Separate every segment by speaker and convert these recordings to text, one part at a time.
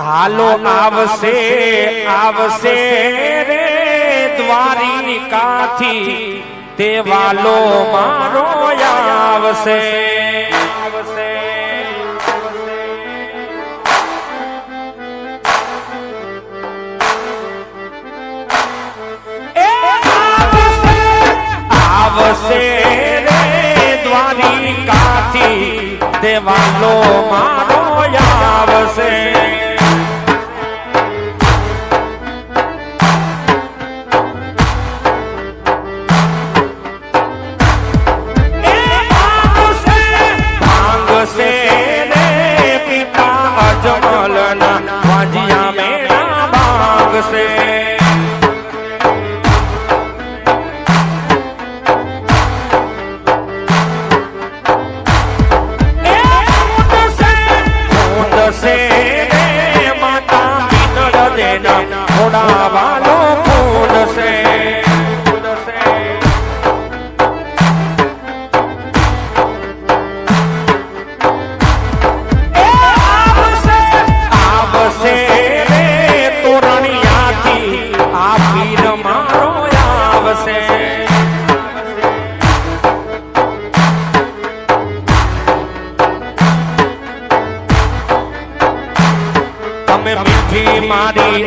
Speaker 1: હાલો આવશે આવશે રે દ્વારિકાથી તે વાલો મારો આવશે. આવશે આવશે રે દ્વારિકાથી દેવાલો મારો છોડાવાનો કુદસે કુદસે આવશે રે તોરણિયાથી. આ મારો આવશે. તમે મીઠી મારી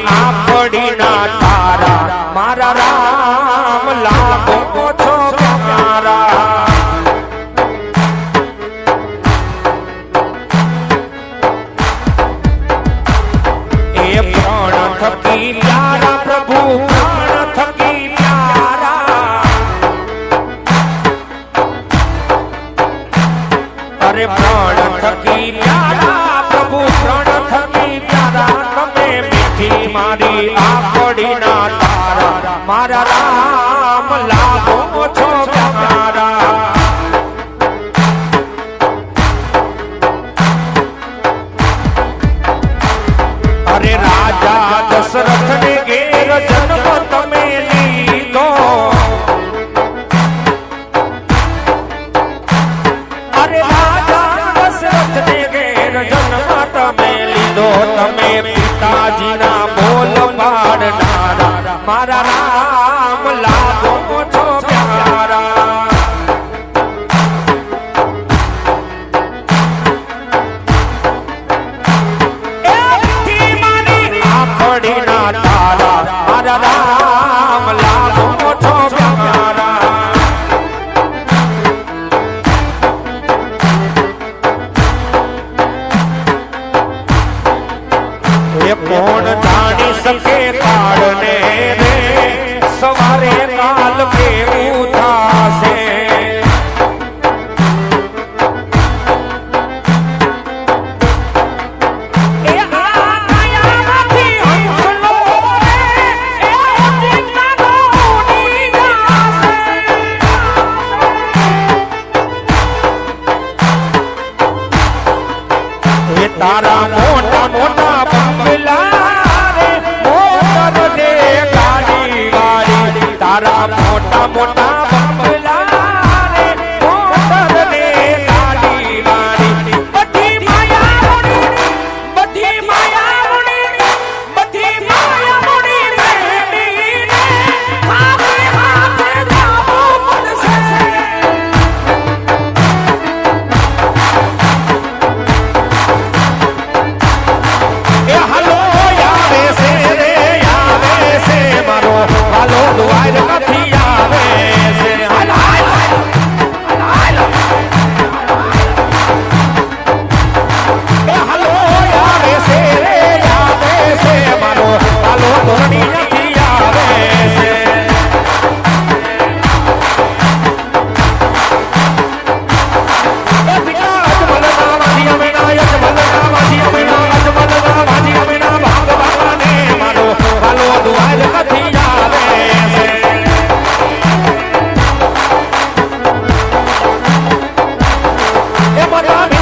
Speaker 1: my God.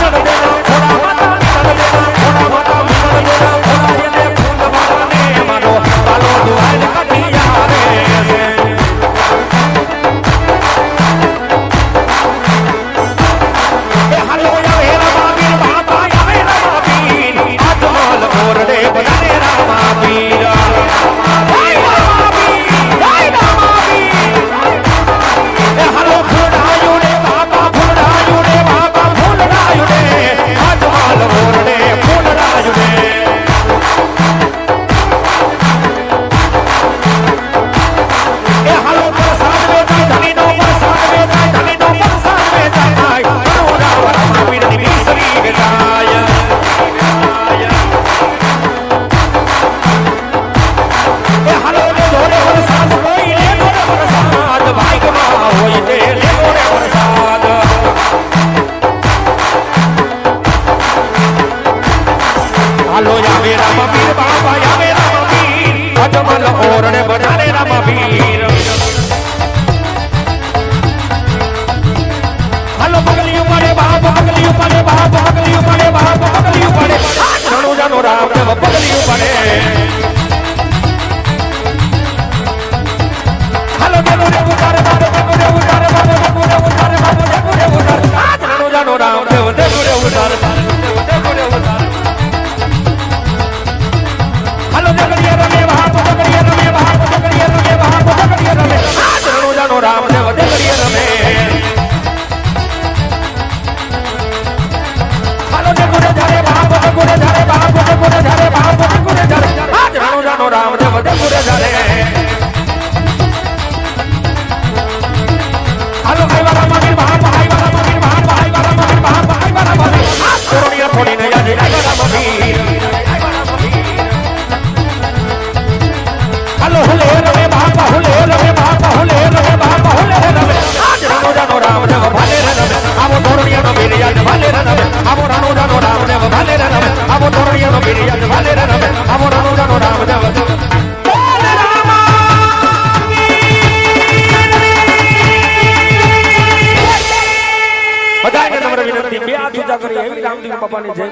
Speaker 1: राम जमदपुर झाले हॅलो काय बारा मागील भा भाई बारा मागील भा भाई बारा मागील भा भाई बारा मागील कोरोनिया थोडी नाही आली काय बारा मागील हॅलो हले रवे भा पाहुले रवे भा पाहुले रवे भा पाहुले रवे आज रानो जानो राम जम भाले रवे आवो धोरणिया नो मेरे याद भाले रवे आवो रानो जानो राम जम भाले रवे आवो धोरणिया नो मेरे याद भाले रवे બાપાની જય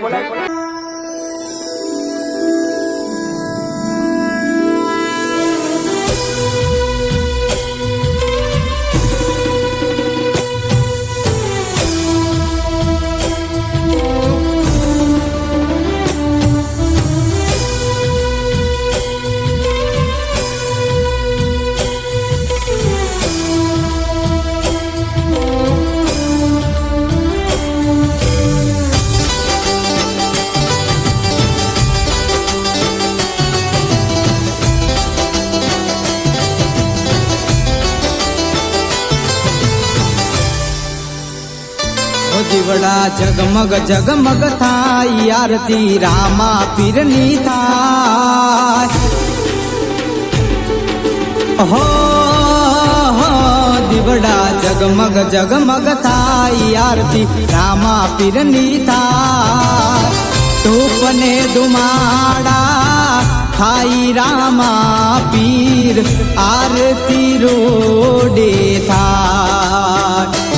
Speaker 2: જગમગ જગમગ થાય, આરતી રામા પીરની થાય. હો દીવડા જગમગ જગમગ થાય, આરતી રામા પીરની થાય. ધૂપને ધુમાડા થાય રામા પીર, આરતી રોડે થાય.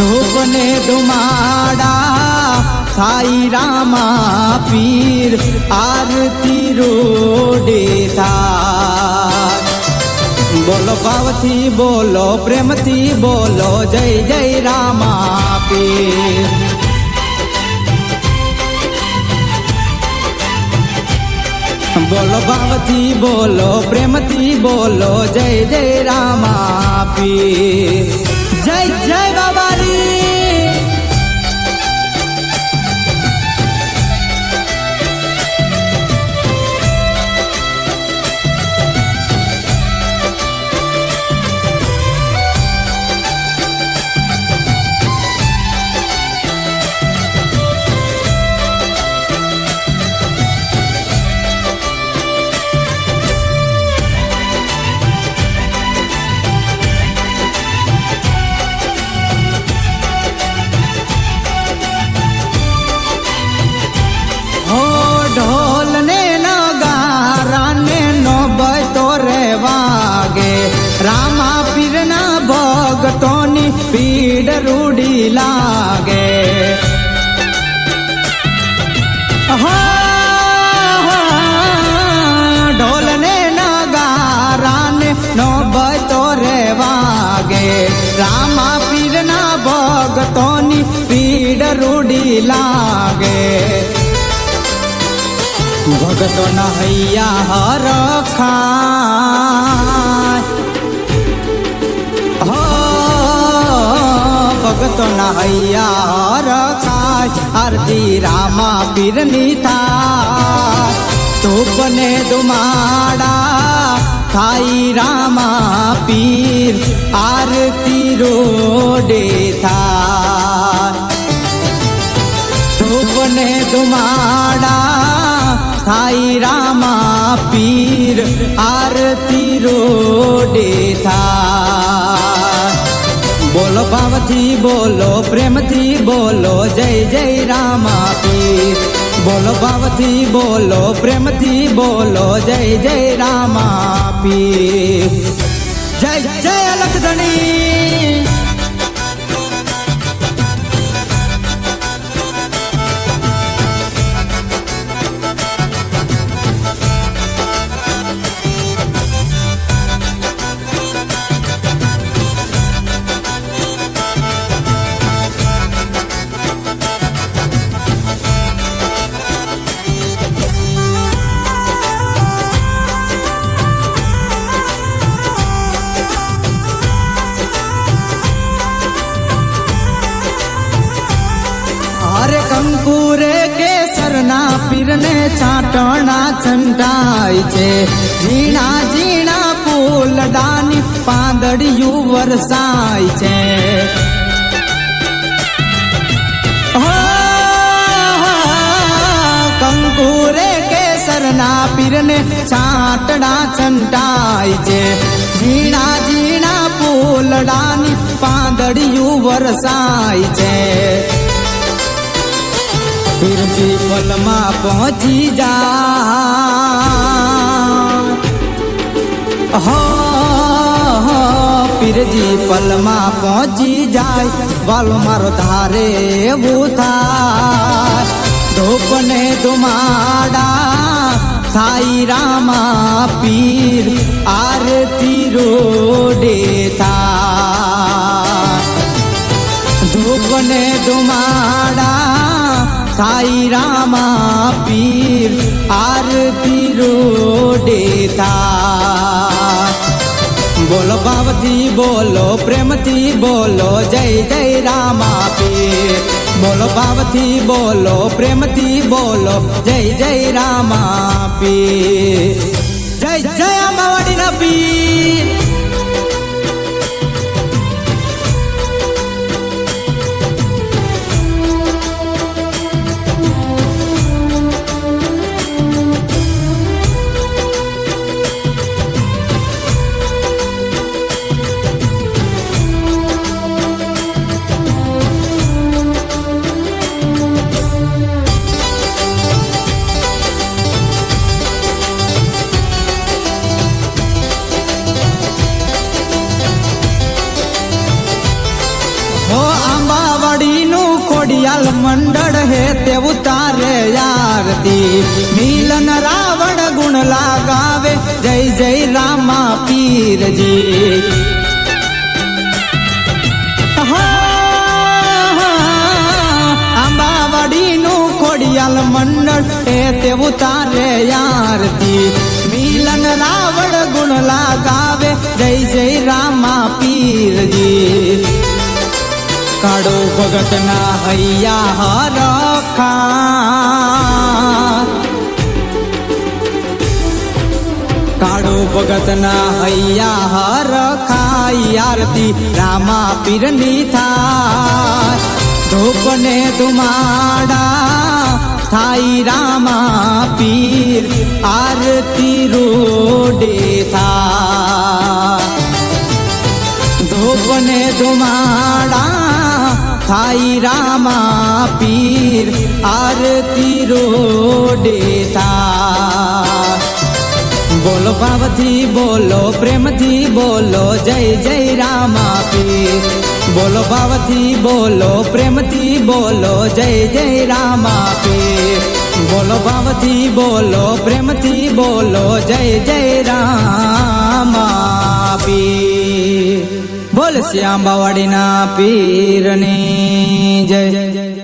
Speaker 2: ધૂપને ધુમાડા, સાઈ રામા પીર, આરતી રોડે થાય બોલો ભાવથી બોલો, પ્રેમથી બોલો, જય જય રામા પીર. બોલો ભાવથી બોલો, પ્રેમથી બોલો, જય જય રામા પીર. રામા પીરના ભગતોની પીડ રૂડી લાગે. ઢોલને નગારાને ઢોલ ને નગારા ને નો બતો રે વાગે. રામા પીરના ભગતોની પીડ રૂડી લાગે. ભગતો નહૈયા હર ભગતો નહૈયા રખાય ખાય. આરતી રામા પીરની થાય ધૂપને દુમાડા થાય રામા પીર. આરતી રોડે થાય ધૂપને ધુમાડા થાય રામા પીર. આરતી રોડે થાય બોલો ભાવથી બોલો, પ્રેમથી બોલો, જય જય રામા પીર બોલો ભાવથી બોલો, પ્રેમથી બોલો, જય જય રામા પીર જય જય અલખ છંટાય છે. ઝીણા ઝીણા ફૂલડાની પાંદડિયું વરસાય છે. કંકુરે કેસરના પીરને છાંટડા છંટાય છે. ઝીણા ઝીણા ફૂલડાની પાંદડિયું વરસાય છે. પીરજી પલમાં પહોંચી જા. હો પીરજી પલમાં પહોંચી જાય. વાલ મારો ધારે એવું થાય. ધૂપને ધુમાડા સાઈ રામા પીર. આરતી રોડે થાય. ધૂપને ધુમાડા સાઈ રામા પીર આરતી રોડેતા બોલો ભાવથી બોલો પ્રેમથી બોલો જય જય રામા પીર બોલો ભાવથી બોલો પ્રેમથી બોલો જય જય રામા પીર જય જય આંબાવાડીના પીર યારતી મિલન રાવણ ગુણ લાગાવે. જય જય રામા પીરજી. આંબાવાડીનું ખોડિયાલ મંડળ એ તેવું તારે યારતી મિલન રાવણ ગુણ લાગાવે. જય જય રામા પીરજી. કાળો ભગત ના હૈયા હરખા. કાળો ભગત ના હૈયા હરખાઈ આરતી રામા પીરની થાય ધૂપને ધુમાડા થાય રામા પીર, આરતી રોડે થા ધૂપ ને ધુમાડા થાય રામા પીર, આરતી રોડે થા ભાવથી બોલો, પ્રેમથી બોલો, જય જય રામા પીર બોલો ભાવથી બોલો, પ્રેમથી બોલો, જય જય રામા બોલો ભાવથી બોલો, પ્રેમથી બોલો, જય જય રામા પીર બોલ શ્યામ બાવાડીના પીરની જય.